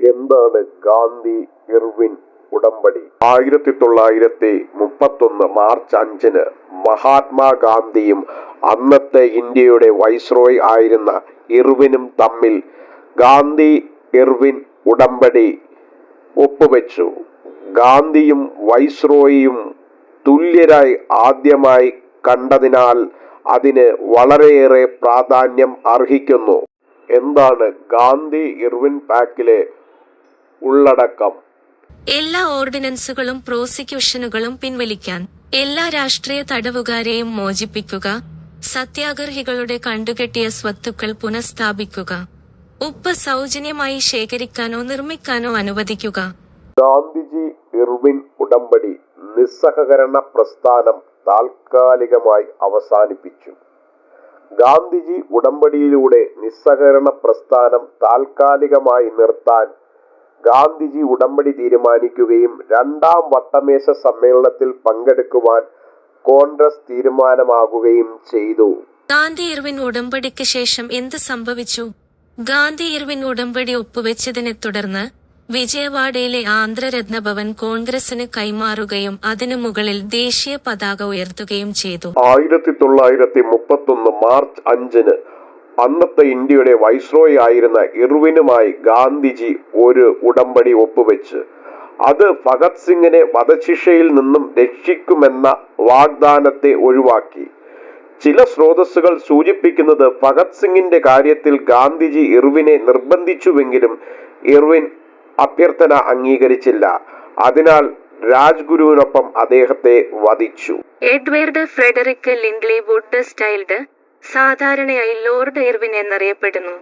എന്താണ് ഗാന്ധി ഇർവിൻ ഉടമ്പടി? ആയിരത്തി തൊള്ളായിരത്തി മുപ്പത്തൊന്ന് മാർച്ച് അഞ്ചിന് മഹാത്മാഗാന്ധിയും അന്നത്തെ ഇന്ത്യയുടെ വൈസ്രോയ് ആയിരുന്ന ഇർവിനും തമ്മിൽ ഗാന്ധി ഇർവിൻ ഉടമ്പടി ഒപ്പുവെച്ചു. ഗാന്ധിയും വൈസ്രോയിയും തുല്യരായി ആദ്യമായി കണ്ടതിനാൽ അതിന് വളരെയേറെ പ്രാധാന്യം അർഹിക്കുന്നു. എന്താണ് ഗാന്ധി ഇർവിൻ പാക്കിലെ ഉള്ളടക്കം. എല്ലാ ഓർഡിനൻസുകളും പ്രോസിക്യൂഷനുകളും പിൻവലിക്കാൻ എല്ലാ രാഷ്ട്രീയ തടവുകാരെയും മോചിപ്പിക്കുക സത്യാഗ്രഹികളുടെ കണ്ടുകെട്ടിയ സ്വത്തുക്കൾ പുനഃസ്ഥാപിക്കുക ഉപ്പ് സൗജന്യമായി ശേഖരിക്കാനോ നിർമ്മിക്കാനോ അനുവദിക്കുക. ഗാന്ധിജി ഇർവിൻ ഉടമ്പടി നിസ്സഹകരണ പ്രസ്ഥാനം താൽക്കാലികമായി അവസാനിപ്പിച്ചു. ഗാന്ധിജി ഉടമ്പടിയിലൂടെ നിസ്സഹകരണ പ്രസ്ഥാനം താൽക്കാലികമായി നിർത്താൻ ഗാന്ധിജി ഉടമ്പടി തീരുമാനിക്കുകയും രണ്ടാം വട്ടമേശ സമ്മേളനത്തിൽ പങ്കെടുക്കുവാൻ കോൺഗ്രസ് തീരുമാനമാകുകയും ചെയ്തു. ഗാന്ധി ഇർവിൻ ഉടമ്പടിക്ക് ശേഷം എന്ത് സംഭവിച്ചു? ഗാന്ധി ഇർവിൻ ഉടമ്പടി ഒപ്പുവെച്ചതിനെ തുടർന്ന് വിജയവാഡയിലെ ആന്ധ്രരത്ന ഭവൻ കോൺഗ്രസിന് കൈമാറുകയും അതിനു മുകളിൽ ദേശീയ പതാക ഉയർത്തുകയും ചെയ്തു. ആയിരത്തി തൊള്ളായിരത്തി മുപ്പത്തൊന്ന് മാർച്ച് അഞ്ചിന് അന്നത്തെ ഇന്ത്യയുടെ വൈസ്രോയി ആയിരുന്ന ഇർവിനുമായി ഗാന്ധിജി ഒരു ഉടമ്പടി ഒപ്പുവെച്ച്. അത് ഭഗത് സിംഗിനെ വധശിക്ഷയിൽ നിന്നും രക്ഷിക്കുമെന്ന വാഗ്ദാനത്തെ ഒഴിവാക്കി. ചില സ്രോതസ്സുകൾ സൂചിപ്പിക്കുന്നത് ഭഗത് സിംഗിന്റെ കാര്യത്തിൽ ഗാന്ധിജി ഇർവിനെ നിർബന്ധിച്ചുവെങ്കിലും ഇർവിൻ അഭ്യർത്ഥന അംഗീകരിച്ചില്ല. അതിനാൽ രാജ്ഗുരുവിനൊപ്പം അദ്ദേഹത്തെ വധിച്ചു. Edward Frederick Lindley Wood styled സാധാരണയായി ലോർഡ് ഇർവിൻ എന്നറിയപ്പെടുന്നു.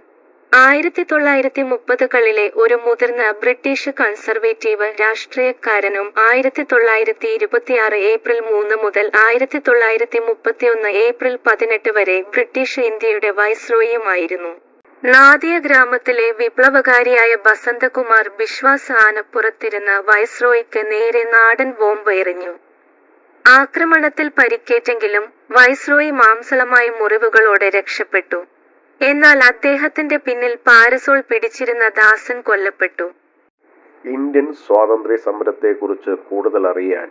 ആയിരത്തി തൊള്ളായിരത്തി മുപ്പതുകളിലെ ഒരു മുതിർന്ന ബ്രിട്ടീഷ് കൺസർവേറ്റീവ് രാഷ്ട്രീയക്കാരനും ആയിരത്തി തൊള്ളായിരത്തി ഇരുപത്തിയാറ് ഏപ്രിൽ മൂന്ന് മുതൽ ആയിരത്തി തൊള്ളായിരത്തി മുപ്പത്തിയൊന്ന് ഏപ്രിൽ പതിനെട്ട് വരെ ബ്രിട്ടീഷ് ഇന്ത്യയുടെ വൈസ്രോയിയുമായിരുന്നു. നാദിയ ഗ്രാമത്തിലെ വിപ്ലവകാരിയായ ബസന്തകുമാർ ബിശ്വാസ് ആനപ്പുറത്തിരുന്ന വൈസ്രോയിക്ക് നേരെ നാടൻ ബോംബ് എറിഞ്ഞു ആക്രമണത്തിൽ പരിക്കേറ്റെങ്കിലും വൈസ്രോയി മാംസളമായ മുറിവുകളോടെ രക്ഷപ്പെട്ടു. എന്നാൽ അദ്ദേഹത്തിന്റെ പിന്നിൽ പാരസോൾ പിടിച്ചിരുന്ന ദാസൻ കൊല്ലപ്പെട്ടു. ഇന്ത്യൻ സ്വാതന്ത്ര്യ സമരത്തെക്കുറിച്ച് കൂടുതൽ അറിയാൻ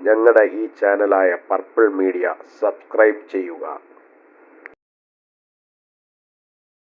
ഞങ്ങളുടെ ഈ ചാനലായ പർപ്പിൾ മീഡിയ സബ്സ്ക്രൈബ് ചെയ്യുക.